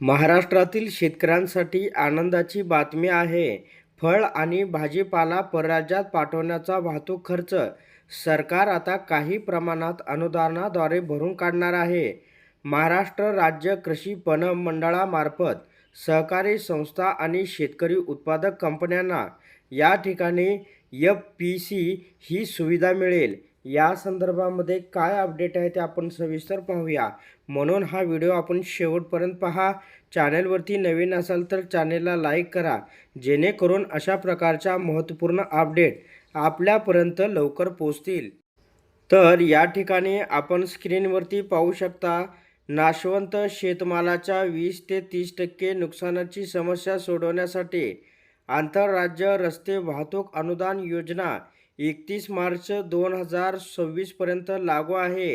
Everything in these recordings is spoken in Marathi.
महाराष्ट्रातील शेतकऱ्यांसाठी आनंदाची बातमी आहे. फळ आणि भाजीपाला परराज्यात पाठवण्याचा वाहतूक खर्च सरकार आता काही प्रमाणात अनुदानाद्वारे भरून काढणार आहे. महाराष्ट्र राज्य कृषी पणन मंडळामार्फत सहकारी संस्था आणि शेतकरी उत्पादक कंपन्यांना या ठिकाणी एफ पी सी ही सुविधा मिळेल. या संदर्भामध्ये काय अपडेट आहे ते आपण सविस्तर पाहूया. म्हणून हा व्हिडिओ आपण शेवटपर्यंत पहा. चॅनलवरती नवीन असाल तर चॅनेलला लाईक करा. जेणेकरून अशा प्रकारच्या महत्त्वपूर्ण अपडेट आपल्यापर्यंत लवकर पोचतील तर या ठिकाणी आपण स्क्रीनवरती पाहू शकता नाशवंत शेतमालाच्या वीस ते तीस टक्के नुकसानाची समस्या सोडवण्यासाठी आंतरराज्य रस्ते वाहतूक अनुदान योजना एकतीस मार्च दोन हजार सव्वीसपर्यंत लागू आहे.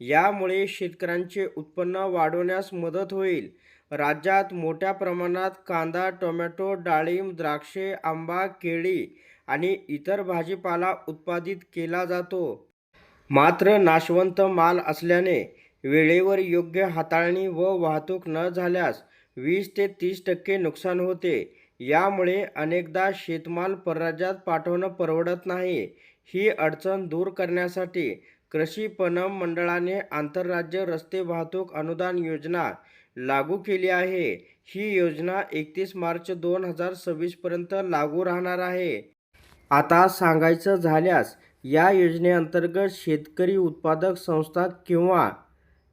यामुळे शेतकऱ्यांचे उत्पन्न वाढवण्यास मदत होईल. राज्यात मोठ्या प्रमाणात कांदा टोमॅटो डाळिंब द्राक्षे आंबा केळी आणि इतर भाजीपाला उत्पादित केला जातो. मात्र नाशवंत माल असल्याने वेळेवर योग्य हाताळणी व वाहतूक न झाल्यास वीस ते तीस टक्के नुकसान होते. यामुळे अनेकदा शेतमाल परराज्यात पाठवणं परवडत नाही. ही अडचण दूर करण्यासाठी कृषी पणन मंडळाने आंतरराज्य रस्ते वाहतूक अनुदान योजना लागू केली आहे. ही योजना एकतीस मार्च दोन हजार सव्वीसपर्यंत लागू राहणार आहे. आता सांगायचं झाल्यास या योजनेअंतर्गत शेतकरी उत्पादक संस्था किंवा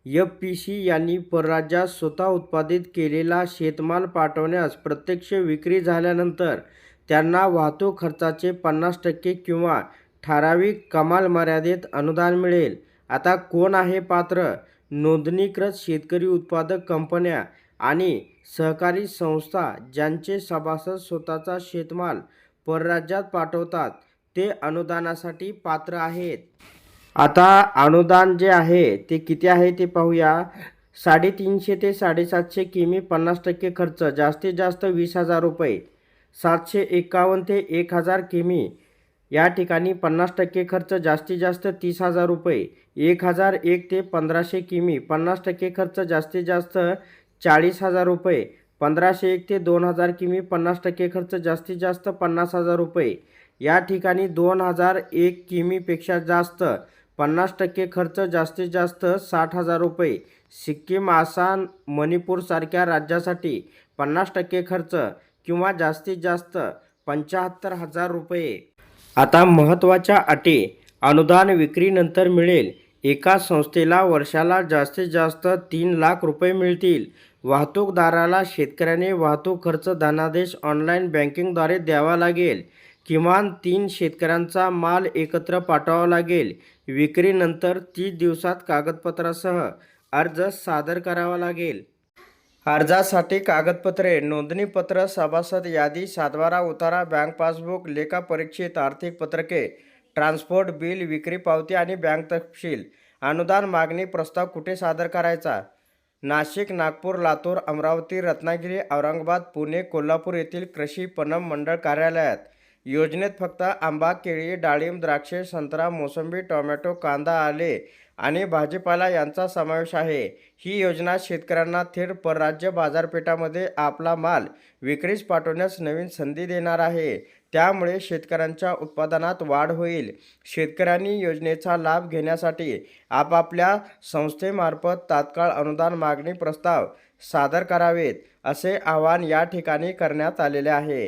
एफ पी सी यांनी परराज्यात स्वतः उत्पादित केलेला शेतमाल पाठवण्यास प्रत्यक्ष विक्री झाल्यानंतर त्यांना वाहतूक खर्चाचे पन्नास टक्के किंवा ठराविक कमाल मर्यादेत अनुदान मिळेल. आता कोण आहे पात्र? नोंदणीकृत शेतकरी उत्पादक कंपन्या आणि सहकारी संस्था ज्यांचे सभासद स्वतःचा शेतमाल परराज्यात पाठवतात ते अनुदानासाठी पात्र आहेत. आता अनुदान जे आहे ते किती आहे ते पाहूया. साडेतीनशे ते साडेसातशे किमी पन्नास टक्के खर्च जास्तीत जास्त वीस हजार रुपये. सातशे एकावन्न ते एक हजार किमी या ठिकाणी पन्नास टक्के खर्च जास्तीत जास्त तीस हजार रुपये. एक हजार एक ते पंधराशे किमी पन्नास टक्के खर्च जास्तीत जास्त चाळीस हजार रुपये. पंधराशे एक ते दोन हजार किमी पन्नास टक्के खर्च जास्तीत जास्त पन्नास हजार रुपये. या ठिकाणी दोन हजार एक किमीपेक्षा जास्त पन्नास टक्के खर्च जास्तीत जास्त साठ हजार रुपये. सिक्कीम आसाम मणिपूरसारख्या राज्यासाठी पन्नास टक्के खर्च किंवा जास्तीत जास्त पंच्याहत्तर हजार रुपये. आता महत्त्वाच्या अटी. अनुदान विक्रीनंतर मिळेल. एका संस्थेला वर्षाला जास्तीत जास्त तीन लाख रुपये मिळतील. वाहतूकदाराला शेतकऱ्याने वाहतूक खर्च धनादेश ऑनलाईन बँकिंगद्वारे द्यावा लागेल. किमान तीन शेतकऱ्यांचा माल एकत्र पाठवावा लागेल. विक्रीनंतर तीस दिवसात कागदपत्रासह अर्ज सादर करावा लागेल. अर्जासाठी कागदपत्रे नोंदणीपत्र सभासद यादी सातबारा उतारा बँक पासबुक लेखा परीक्षित आर्थिक पत्रके ट्रान्सपोर्ट बिल विक्री पावती आणि बँक तपशील. अनुदान मागणी प्रस्ताव कुठे सादर करायचा? नाशिक नागपूर लातूर अमरावती रत्नागिरी औरंगाबाद पुणे कोल्हापूर येथील कृषी पणन मंडळ कार्यालयात योजनेत फक्त आंबा केळी डाळिंब द्राक्षे संत्रा मोसंबी टोमॅटो कांदा आले आणि भाजीपाला यांचा समावेश आहे. ही योजना शेतकऱ्यांना थेट परराज्य बाजारपेठामध्ये आपला माल विक्रीस पाठवण्यास नवीन संधी देणार आहे. त्यामुळे शेतकऱ्यांच्या उत्पादनात वाढ होईल. शेतकऱ्यांनी योजनेचा लाभ घेण्यासाठी आपापल्या संस्थेमार्फत तात्काळ अनुदान मागणी प्रस्ताव सादर करावेत असे आवाहन या ठिकाणी करण्यात आलेले आहे.